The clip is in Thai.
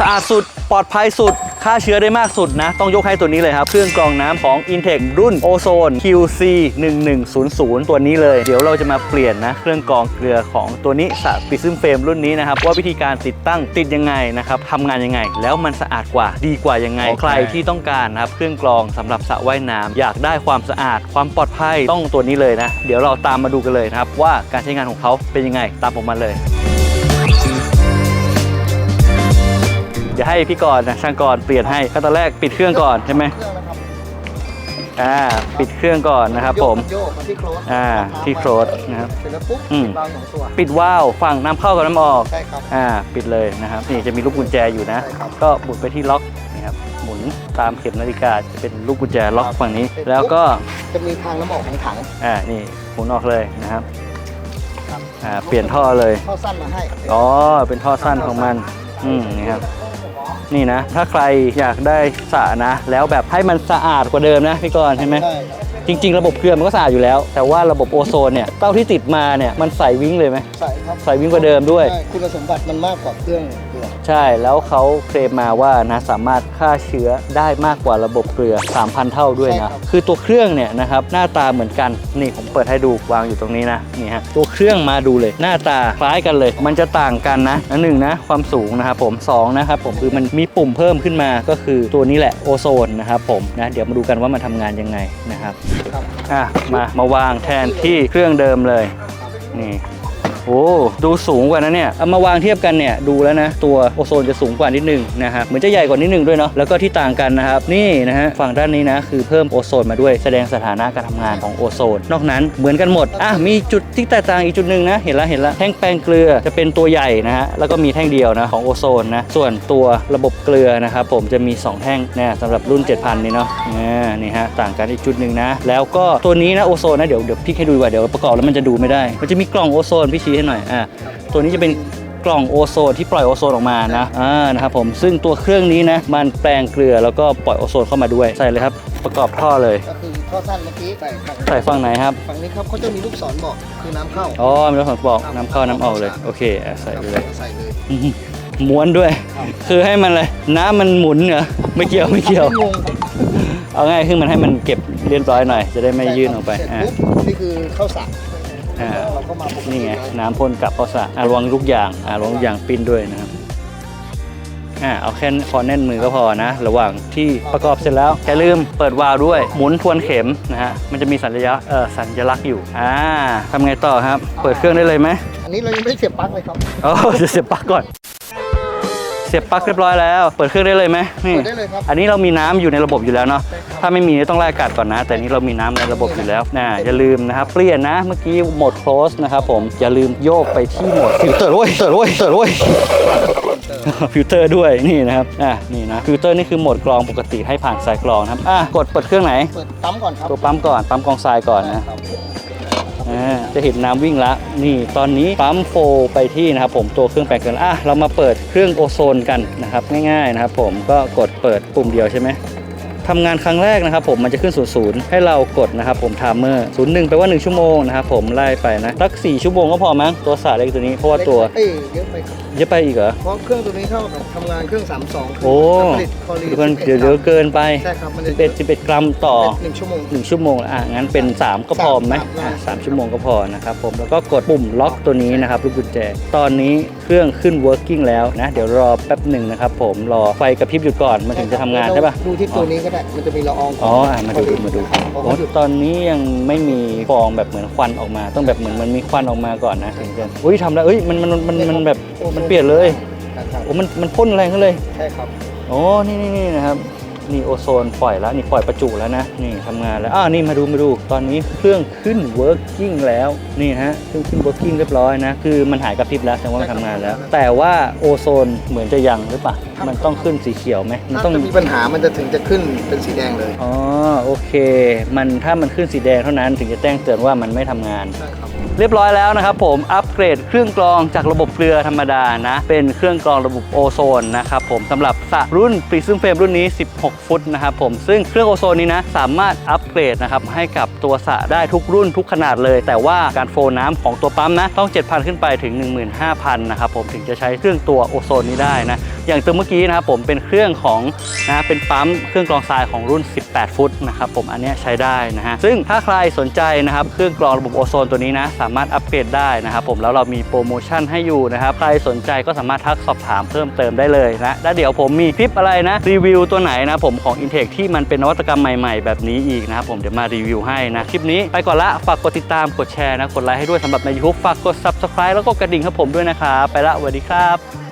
สะอาดสุด ปลอดภัยสุด ฆ่าเชื้อได้มากสุดนะ ต้องยกให้ตัวนี้เลยครับ เครื่องกรองน้ำของ Intech รุ่นโอโซน QC 1100 ตัวนี้เลย เดี๋ยวเราจะมาเปลี่ยนนะ เครื่องกรองเกลือของตัวนี้สะปิซึมเฟรมรุ่นนี้นะครับ ว่าวิธีการติดตั้งติดยังไงนะครับทำงานยังไง แล้วมันสะอาดกว่าดีกว่ายังไง ใครที่ต้องการนะครับเครื่องกรองสำหรับสระว่ายน้ำอยากได้ความสะอาดความปลอดภัยต้องตัวนี้เลยนะ เดี๋ยวเราตามมาดูกันเลยนะครับว่าการใช้งานของเขาเป็นยังไงตามผมมาเลย ดี๋ยวให้พี่กรณ์นะช่างกรณ์เปลี่ยนให้ขั้นตอนแรกปิดเครื่องก่อนใช่ไหมเครื่องนะครับอ่าปิดเครื่องก่อนนะครับ ผมโยกมาที่โคลสอ่าที่โคลสนะครับเสร็จแล้วปุ๊บอืมวางสองตัว ปิดวาล์วฝั่งน้ำเข้ากับน้ำออกใช่ครับอ่าปิดเลยนะครับนี่จะมีลูกกุญแจอยู่นะ ใช่ครับ ก็หมุนไปที่ล็อกนี่ครับหมุนตามเข็มนาฬิกาจะเป็นลูกกุญแจล็อกครับฝั่งนี้เสร็จแล้วก็จะมีทางน้ำออกของถัง อ่านี่หมุนออกเลยนะครับครับ อ่าเปลี่ยนท่อเลย ท่อสั้นมาให้อ๋อเป็นท่อสั้นของมัน อืมนี่ครับ นี่นะ ถ้าใครอยากได้สระนะ แล้วแบบให้มันสะอาดกว่าเดิมนะพี่กรณ์ใช่ไหมได้ครับจริง ๆ ระบบเครื่องมันก็สะอาดอยู่แล้ว แต่ว่าระบบโอโซนเนี่ยเต้าที่ติดมาเนี่ยมันใสวิ่งเลยไหมใส่ครับใส่วิ่งกว่าเดิมด้วยใช่คุณสมบัติมันมากกว่าเครื่องเก ลือ ใช่แล้วเขาเคลมมาว่านะสามารถฆ่าเชื้อได้มากกว่าระบบเกลือ 3,000 เท่าด้วยนะคือตัวเครื่องเนี่ยนะครับหน้าตาเหมือนกันนี่ผมเปิดให้ดูวางอยู่ตรงนี้นะนี่ฮะตัวเครื่องมาดูเลย หน้าตาคล้ายกันเลย มันจะต่างกันนะอันหนึ่งนะความสูงนะครับผมสองนะครับผมคือมันมีปุ่มเพิ่มขึ้นมาก็คือตัวนี้แหละโอโซนนะครับผมนะเดี๋ยวมาดูกันว่ามันทำงานยังไงนะครับครับอะมามาวางแทนที่เครื่องเดิมเลยนี่ โอ้ดูสูงกว่านะเนี่ยเอามาวางเทียบกันเนี่ยดูแล้วนะตัวโอโซนจะสูงกว่านิดนึงนะครับเหมือนจะใหญ่กว่านิดนึงด้วยเนาะแล้วก็ที่ต่างกันนะครับนี่นะฮะฝั่งด้านนี้นะคือเพิ่มโอโซนมาด้วยแสดงสถานะการทำงานของโอโซน นอกนั้นเหมือนกันหมดอะมีจุดที่แตกต่างอีกจุดหนึ่งนะเห็นละเห็นละแท่งแปรงเกลือจะเป็นตัวใหญ่นะฮะแล้วก็มีแท่งเดียวนะของโอโซนนะส่วนตัวระบบเกลือนะครับผมจะมี 2 แท่งเนี่ยสำหรับรุ่น 7000 นี่เนาะอ่านี่ฮะต่างกันอีกจุดหนึ่งนะแล้วก็ตัวนี้นะโอโซนนะเดี๋ยวเดี๋ยวพี่ให้ดูว่าเดี๋ยวประกอบแล้วมันจะดูไม่ได้ มันจะมีกล่องโอโซนพี่ชให้หน่อยอ่าตัวนี้จะเป็นกล่องโอโซนที่ปล่อยโอโซนออกมานะอ่านะครับผมซึ่งตัวเครื่องนี้นะมันแปลงเกลือแล้วก็ปล่อยโอโซนเข้ามาด้วยใส่เลยครับ ประกอบท่อเลย ก็คือท่อสั้นเมื่อกี้ใส่ฝั่งใส่ฝั่งไหนครับฝั่งนี้ครับเขาจะมีลูกศรบอกคือน้ำเข้าอ๋อมีรถสองบอกน้ำเข้าน้ำออกเลยโอเคอะใส่ไปเลย ใส่เลยอื้อหือม้วนด้วยครับคือให้มันเลยน้ำมันหมุนเหรอไม่เกี่ยวไม่เกี่ยว งงครับเอาง่ายคือมันให้มันเก็บเรียบร้อยหน่อย จะได้ไม่ยื่นออกไปเสร็จอ่าปุ๊บนี่คือข้าวสาร อ่าเราก็มาปกตินี่ไงเลยน้ำพ่นกลับเข้าสระอะระวังลูกยางอะระวังลูกยางปิ้นด้วยนะครับอ่าเอาแค่พอแน่นมือก็พอนะ ระหว่างที่ประกอบเสร็จแล้วอย่าลืมเปิดวาล์วด้วย หมุนทวนเข็มนะฮะมันจะมีสัญลักษณ์เออสัญลักษณ์อยู่อ่าทำไงต่อครับ เปิดเครื่องได้เลยไหมอันนี้เรายังไม่ได้เสียบปลั๊กเลยครับ โอ้จะเสียบปลั๊กก่อน เสียบปลั๊กเรียบร้อยแล้ว เปิดเครื่องได้เลยไหมนี่ เปิดได้เลยครับอันนี้เรามีน้ำอยู่ในระบบอยู่แล้วเนาะใช่ครับถ้าไม่มีต้องไล่อากาศก่อนนะ แต่นี้เรามีน้ำในระบบอยู่แล้วนะอย่าลืมนะครับ เปลี่ยนนะ เมื่อกี้โหมด close นะครับผม อย่าลืมโยกไปที่โหมดฟิลเตอร์ด้วยฟิลเตอร์ด้วยฟิลเตอร์ด้วย ฟิลเตอร์ด้วยนี่นะครับ อะนี่นะ ฟิลเตอร์นี่คือโหมดกรองปกติให้ผ่านสายกรองนะครับ อะกดเปิดเครื่องไหน เปิดปั๊มก่อนครับตัวปั๊มก่อน ปั๊มกรองทรายก่อนนะ ครับอ่า จะเห็นน้ำวิ่งละนี่ตอนนี้ปั๊มโฟไปที่นะครับผมตัวเครื่องแปลงเกินอะเรามาเปิดเครื่องโอโซนกันนะครับง่ายๆนะครับผมก็กดเปิดปุ่มเดียวใช่ไหม ทำงานครั้งแรกนะครับผมมันจะขึ้น 00 ให้เรากดนะครับผมไทม์เมอร์01แปลว่า 1 ชั่วโมงนะครับผมไล่ไปนะสัก4ชั่วโมงก็พอมั้งตัวสาเล็กตัวนี้เพราะว่าตัวเอ้ยเยอะไปครับเยอะไปอีกเหรอ เพราะเครื่องตัวนี้เท่ากับทำงานเครื่อง 32คือโอ้ ผลิตคอรีเดี๋ยวก่อนเดี๋ยวเดี๋ยวเกินไปใช่ครับมันจะ11 11 กรัมต่อ หนึ่งชั่วโมง 1 ชั่วโมงอะงั้นเป็น 3 ก็พอไหมสามอะได้สามชั่วโมงก็พอนะครับผมแล้วก็กดปุ่มล็อกตัวนี้นะครับลูกกุญแจตอนนี้เครื่องขึ้น working แล้วนะเดี๋ยวรอแป๊บหนึ่งนะครับผมรอไฟกระพริบหยุดก่อนมันถึงจะทำงานใช่ปะ ดูที่ตัวนี้ก็ได้มันจะมีละอองอ๋ออะมาดูดูมาดูพอโอ้เขาหยุดตอนนี้ยังไม่มีฟองแบบเหมือนควันออกมา ต้องแบบเหมือนมันมีควันออกมาก่อนนะถึงจะอุ้ยทำแล้วเอ้ยมันมันมันมันแบบมันเปลี่ยนเลยครับโอ้มันมันพ่นแรงขึ้นเลย ใช่ครับ โอ้นี่นี่นี่นะครับ นี่โอโซนปล่อยแล้วนี่ปล่อยประจุแล้วนะนี่ทำงานแล้วอ่านี่มาดูมาดูตอนนี้เครื่องขึ้น working แล้วนี่ฮะเครื่องขึ้น working เรียบร้อยนะคือมันหายกระพริบแล้วแสดงว่ามันทำงานแล้ว แต่ว่าโอโซนเหมือนจะยังหรือเปล่ามันต้องขึ้นสีเขียวไหมมันถ้าต้องจะมีปัญหามันจะถึงจะขึ้นเป็นสีแดงเลยอ๋อโอเค มันถ้ามันขึ้นสีแดงเท่านั้นถึงจะแจ้งเตือนว่ามันไม่ทำงาน ใช่ครับ เรียบร้อยแล้วนะครับผมอัปเกรดเครื่องกรองจากระบบเกลือธรรมดานะ เป็นเครื่องกรองระบบโอโซนนะครับผมสำหรับสระรุ่นปริซึมเฟรมรุ่นนี้ 16 ฟุตนะครับผมซึ่งเครื่องโอโซนนี้นะสามารถอัปเกรดนะครับให้กับตัวสระได้ทุกรุ่นทุกขนาดเลย แต่ว่าการโฟน้ำของตัวปั๊มนะต้อง 7,000 ขึ้นไปถึง 15,000นะครับผมถึงจะใช้เครื่องตัวโอโซนนี้ได้นะ อย่างตัวเมื่อกี้นะครับผมเป็นเครื่องของนะเป็นปั๊มเครื่องกรองทรายของรุ่น 18 ฟุตนะครับผมอันนี้ใช้ได้นะฮะซึ่งถ้าใครสนใจนะครับเครื่องกรองระบบโอโซนตัวนี้นะสามารถอัปเกรดได้นะครับผมแล้วเรามีโปรโมชั่นให้อยู่นะครับใครสนใจก็สามารถทักสอบถามเพิ่มเติมได้เลยนะแล้วเดี๋ยวผมมีคลิปอะไรนะรีวิวตัวไหนนะผมของ Intech ที่มันเป็นนวัตกรรมใหม่ๆ แบบนี้อีกนะครับผมเดี๋ยวมารีวิวให้นะคลิปนี้ไปก่อนละฝากกดติดตามกดแชร์นะกดไลค์ให้ด้วยสำหรับใน YouTube ฝากกด Subscribe แล้วก็กระดิ่งให้ผมด้วยนะครับไปละสวัสดีครับ